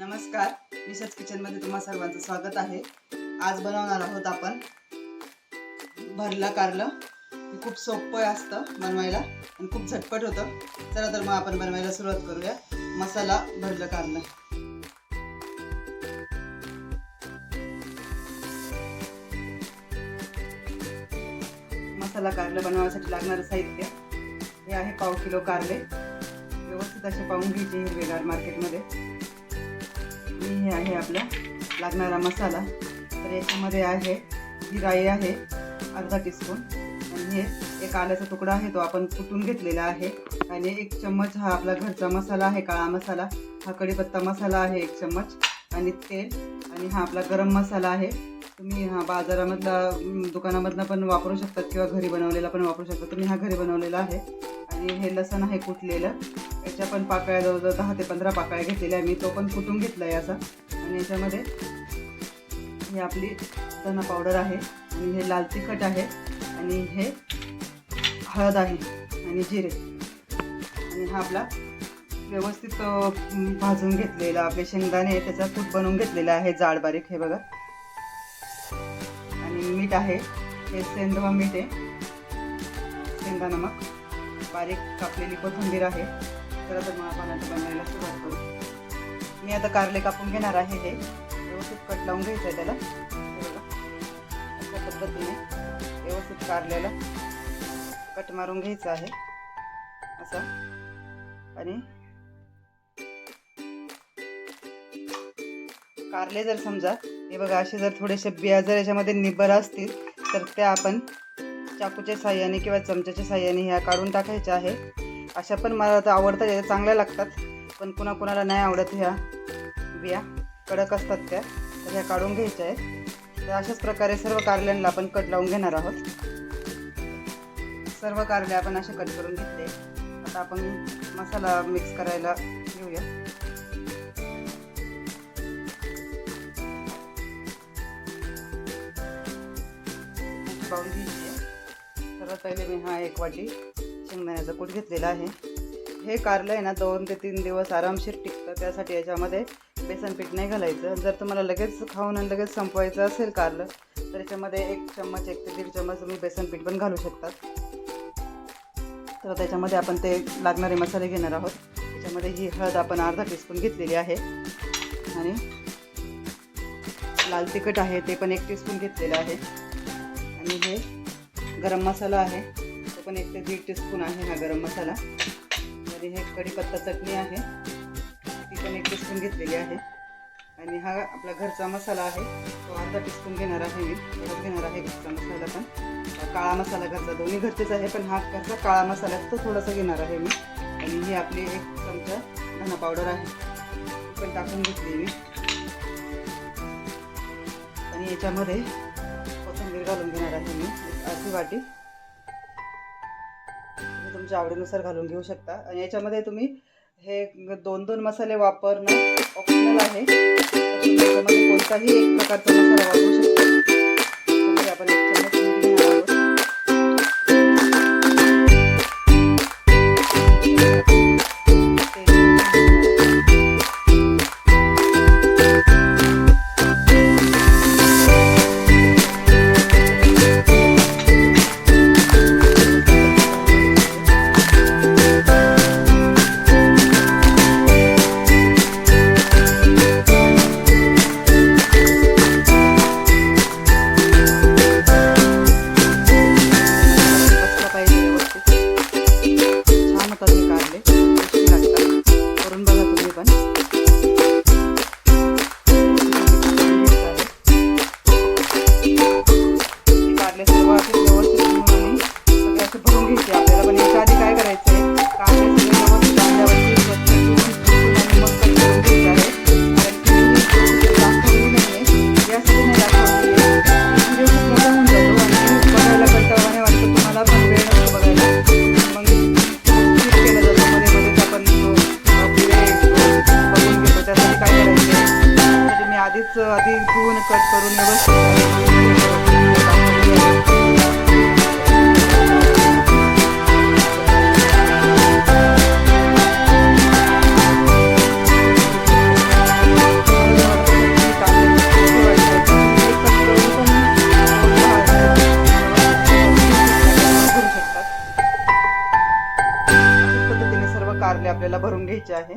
नमस्कार. मिसेस किचनमध्ये तुम्हा सर्वांचं स्वागत आहे. आज बनवणार आहोत आपण भरलं कारलं. हे खूप सोपं असतं बनवायला आणि खूप झटपट होतं. चला तर मग आपण बनवायला सुरुवात करूया. मसाला भरलं कारलं. मसाला कारलं बनवण्यासाठी लागणारं साहित्य हे आहे पाव किलो कारले. व्यवस्थित असे पाहून घ्यायचे हिरवेगार मार्केटमध्ये हे आहे आपला. लागणारा मसाला. तर याच्यामध्ये आहे ही राई आहे अर्धा टीस्पून आणि हे एक आल्याचा तुकडा आहे तो आपण कुटून घेतलेला आहे. आणि एक चम्मच हा आपला घरचा मसाला आहे काळा मसाला. हा कढीपत्ता मसाला आहे एक चम्मच. आणि तेल. आणि हा आपला गरम मसाला आहे. तुम्ही हा बाजारामधला दुकानामधला पण वापरू शकतात किंवा घरी बनवलेला पण वापरू शकता. तुम्ही हा घरी बनवलेला आहे. आणि हे लसण आहे कुटलेलं. याच्या पण पाकळ्या जवळजवळ दहा ते पंधरा पाकळ्या घेतलेल्या आहे. मी तो पण कुटून घेतला आहे असा आणि याच्यामध्ये ही आपली चणा पावडर आहे. आणि हे लाल तिखट आहे. आणि हे हळद आहे. आणि जिरे. आणि हा आपला व्यवस्थित भाजून घेतलेला आपले शेंगदाणे त्याचा तूप बनवून घेतलेला आहे. जाड बारीक हे बघा. आणि मीठ आहे. हे सेंदवा मीठ आहे. शेंगा नमक बारीक कापलेली कोथिंबीर आहे. तर तर मग आपण बनवायला सुरुवात करू. मी आता कारले कापून घेणार आहे हे. व्यवस्थित कट लावून घ्यायचं आहे त्याला. अशा पद्धतीने व्यवस्थित कारल्याला कट मारून घ्यायचं आहे. असं. आणि कारले जर समजा हे बघा असे जर थोडेसे बिया जर याच्यामध्ये निब्बर असतील तर त्या आपण चाकूच्या साह्याने किंवा चमच्याच्या साह्याने ह्या काढून टाकायच्या आहे. अशा पण मला तर आवडतात या चांगल्या लागतात. पण कुणाकुणाला नाही आवडत ह्या बिया. कडक असतात त्या तर ह्या काढून घ्यायच्या आहेत. तर अशाच प्रकारे सर्व कारल्यांना आपण कट लावून घेणार आहोत. सर्व कारले आपण असे कट करून घेतले. आता आपण मसाला मिक्स करायला घेऊया. पाहून घ्यायची आहे सर्वात पहिले मी हा एक वाटी शेंगदाण्याचा कूट घेतलेला आहे. हे कारलं आहे ना दोन ते तीन दिवस आरामशीर टिकतं. त्यासाठी याच्यामध्ये बेसन पीठ नाही घालायचं. जर तुम्हाला लगेच खाऊन आणि लगेच संपवायचं असेल कारलं तर याच्यामध्ये एक चम्मच एक ते दीड चम्मच तुम्ही बेसन पीठ पण घालू शकतात तर त्याच्यामध्ये आपण ते लागणारे मसाले घेणार आहोत. त्याच्यामध्ये ही हळद आपण अर्धा टीस्पून घेतलेली आहे. आणि लाल तिखट आहे ते पण एक टीस्पून घेतलेलं आहे. आणि हे गरम मसाला आहे. तो पण एक ते दीड टीस्पून आहे हा गरम मसाला. आणि हे कढीपत्ता चटणी आहे. ती पण एक टीस्पून घेतलेली आहे. आणि हा आपला घरचा मसाला आहे. तो अर्धा टीस्पून घेणार आहे मी. एवढंच घेणार आहे घरचा मसाला पण. काळा मसाला घरचा. दोन्ही घरचेच आहे पण हा घरचा काळा मसाला तो थोडासा घेणार आहे मी. आणि ही आपली एक चमचा धना पावडर आहे. ती पण टाकून घेतली मी. आणि याच्यामध्ये कोथिंबीर घालून घेणार आहे मी. एक वाटी? तुम्ही तुमच्या आवडीनुसार घालून घेऊ शकता. आणि याच्यामध्ये तुम्ही हे दोन दोन मसाले वापरणं ऑप्शनल आहे. कोणताही एक प्रकारचा मसाला वापरू शकता. म्हणजे आपण एक आधी पूर्ण कट करून व्यवस्थित. आपल्याला भरून घ्यायचे आहे.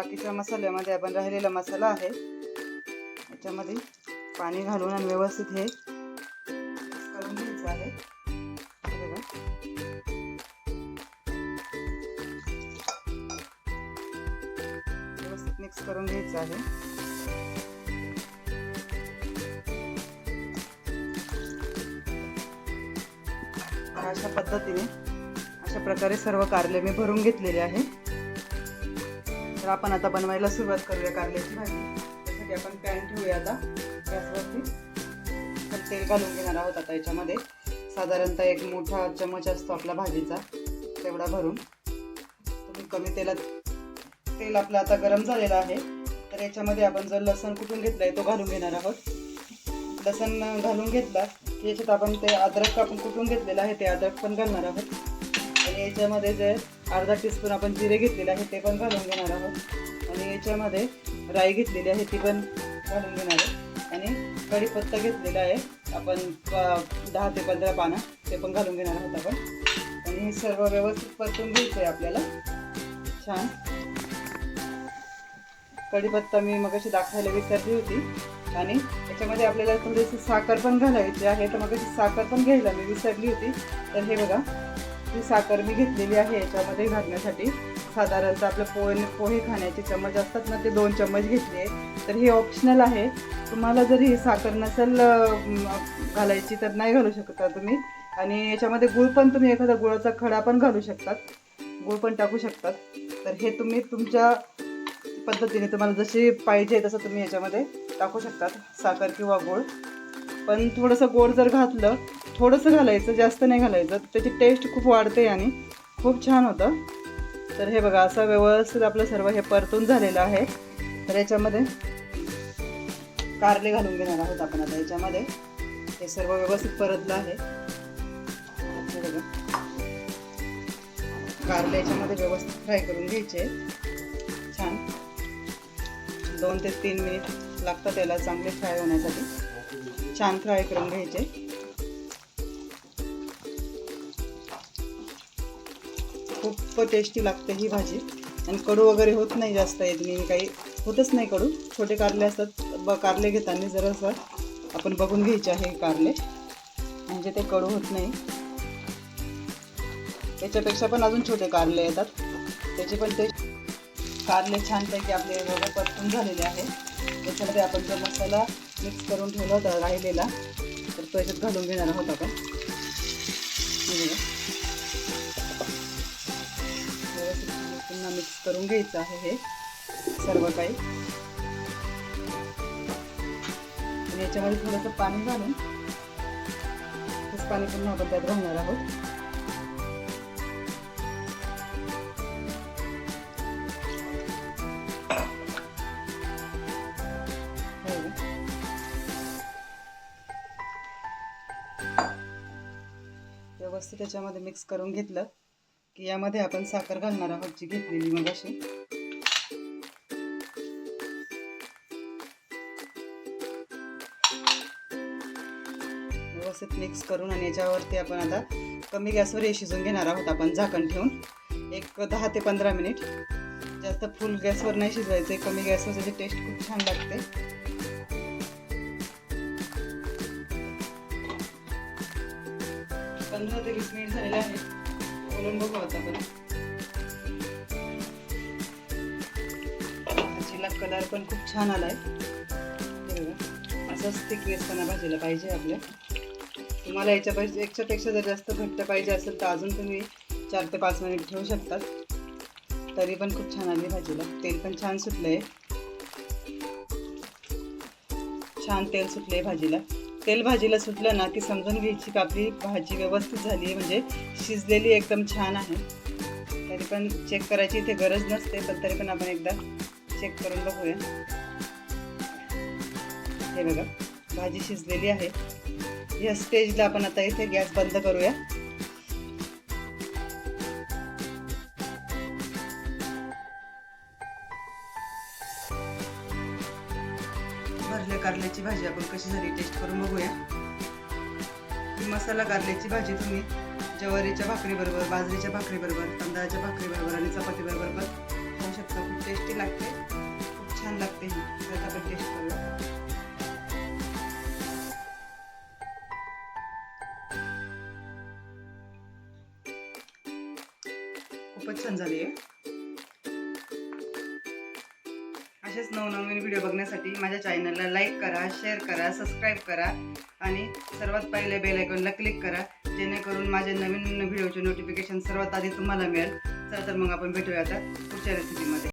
बाकीच्या मसाल्यामध्ये आपण राहिलेला मसाला आहे. याच्यामध्ये पाणी घालून आणि व्यवस्थित हे करून घ्यायचं आहे. व्यवस्थित मिक्स करून घ्यायचं आहे. अशा पद्धतीने अशा प्रकारे सर्व कारले मी भरून घेतलेले आहे. तर आपण आता बनवायला सुरुवात करूया कारल्याची भाजी. त्यासाठी आपण पॅन ठेवूया आता. गॅसवरती तर तेल घालून घेणार आहोत आता याच्यामध्ये. साधारणतः एक मोठा चमच असतो आपला भाजीचा तेवढा भरून. तुम्ही कमी तेलात तेल आपलं आता गरम झालेलं आहे. तर याच्यामध्ये आपण जो लसण कुठून घेतला आहे तो घालून घेणार आहोत. लसण घालून घेतला की याच्यात आपण ते अद्रक आपण कुठून घेतलेलं आहे ते अद्रक पण घालणार आहोत. आणि याच्यामध्ये जे अर्धा टीस्पून आपण जिरे घेतलेले आहे ते पण घालून घेणार आहोत. आणि याच्यामध्ये राई घेतलेली आहे ती पण घालून घेणार आहे आणि कढीपत्ता घेतलेला आहे आपण दहा ते पंधरा पानं ते पण घालून घेणार आहोत आपण. आणि हे सर्व व्यवस्थित परतून घ्यायचं आहे आपल्याला. छान. कढीपत्ता मी मग दाखवायला विसरली होती. आणि याच्यामध्ये आपल्याला थोडीशी साखर पण घालायची आहे तर मग साखर पण घ्यायला मी विसरली होती. तर हे बघा. ही साखर मी घेतलेली आहे याच्यामध्ये घालण्यासाठी. साधारणतः आपलं पोहे पोहे खाण्याचे चम्मच असतात ना ते दोन चम्मच घेतले आहे. तर हे ऑप्शनल आहे. तुम्हाला जर ही साखर नसेल घालायची तर नाही घालू शकता तुम्ही. आणि याच्यामध्ये गुळ पण तुम्ही एखादा गुळाचा खडा पण घालू शकतात. गुळ पण टाकू शकतात. तर हे तुम्ही तुमच्या पद्धतीने तुम्हाला जशी पाहिजे तसं तुम्ही याच्यामध्ये टाकू शकतात. साखर किंवा गूळ. पण थोडंसं गोड जर घातलं थोडंसं घालायचं जास्त नाही घालायचं त्याची टेस्ट खूप वाढते आणि खूप छान होतं. तर हे बघा असं व्यवस्थित आपलं सर्व हे परतून झालेलं आहे. तर याच्यामध्ये कारले घालून घेणार आहोत आपण आता याच्यामध्ये. हे सर्व व्यवस्थित परतलं आहे. कारले याच्यामध्ये व्यवस्थित फ्राय करून घ्यायचे. छान. दोन ते तीन मिनिट लागतात त्याला चांगले फ्राय होण्यासाठी. छान फ्राय करून घ्यायचे. खूप टेस्टी लागते ही भाजी. आणि कडू वगैरे होत नाही जास्त येत नाही काही होतच नाही कडू. छोटे कारले असतात ब कारले घेताना जरासं आपण बघून घ्यायचे आहे कारले. म्हणजे ते कडू होत नाही. त्याच्यापेक्षा पण अजून छोटे कारले येतात. त्याचे पण ते कारले छानपैकी आपले वगैरे परतून झालेले आहे. त्याच्यामध्ये आपण जो मसाला मिक्स करून ठेवला होता राहिलेला. तर तो याच्यात घालून घेणार आहोत आपण. पुन्हा मिक्स करून घ्यायचं आहे हे. सर्व काही. याच्यामध्ये थोडंसं पाणी घालून तेच पाणी पुन्हा आपण त्यात घालणार आहोत. त्याच्यामध्ये मिक्स करून घेतलं की यामध्ये आपण साखर घालणार आहोत जी घेतलेली मग अशी व्यवस्थित मिक्स करून आणि याच्यावरती आपण आता कमी गॅसवर हे शिजून घेणार आहोत आपण झाकण ठेवून. एक दहा ते पंधरा मिनिट. जास्त फुल गॅसवर नाही शिजवायचं कमी गॅसवर त्याची टेस्ट खूप छान लागते. समजा ते वीस मिनिट झालेले आहेत. बोलून बघू आता आपण. भाजीला कलर पण खूप छान आलाय. आहे असंच ते केसपणा भाजीला पाहिजे आपल्या. तुम्हाला याच्या पाहिजे याच्यापेक्षा जर जास्त घट्ट पाहिजे असेल तर अजून तुम्ही चार ते पाच मिनिट ठेवू शकतात. तरी पण खूप छान आली भाजीला. तेल पण छान सुटलंय. छान तेल सुटले भाजीला. तेल भाजीला सुटलं ना की समजून घ्यायची का आपली भाजी व्यवस्थित झाली आहे म्हणजे शिजलेली एकदम छान आहे. तरी पण चेक करायची इथे गरज नसते पण तरी पण आपण एकदा चेक करून बघूया. हे बघा भाजी शिजलेली आहे. या स्टेजला आपण आता इथे गॅस बंद करूया. कारल्याची भाजी आपण कशी झाली टेस्ट करून बघूया. मसाला कारल्याची भाजी तुम्ही ज्वारीच्या भाकरीबरोबर बाजरीच्या भाकरीबरोबर तांदळाच्या भाकरीबरोबर आणि चपातीबरोबर पण खाऊ शकता. खूप टेस्टी लागते. खूप छान लागते ही. आपण टेस्ट करूया. खूपच छान झाली आहे. असेच नवनवीन व्हिडिओ बघण्यासाठी माझ्या चॅनलला लाईक करा शेअर करा सबस्क्राईब करा आणि सर्वात पहिले बेल आयकॉनला क्लिक करा जेणेकरून माझे नवीन व्हिडिओचे नोटिफिकेशन सर्वात आधी तुम्हाला मिळेल. चला तर मग आपण भेटूया आता पुढच्या रेसिपीमध्ये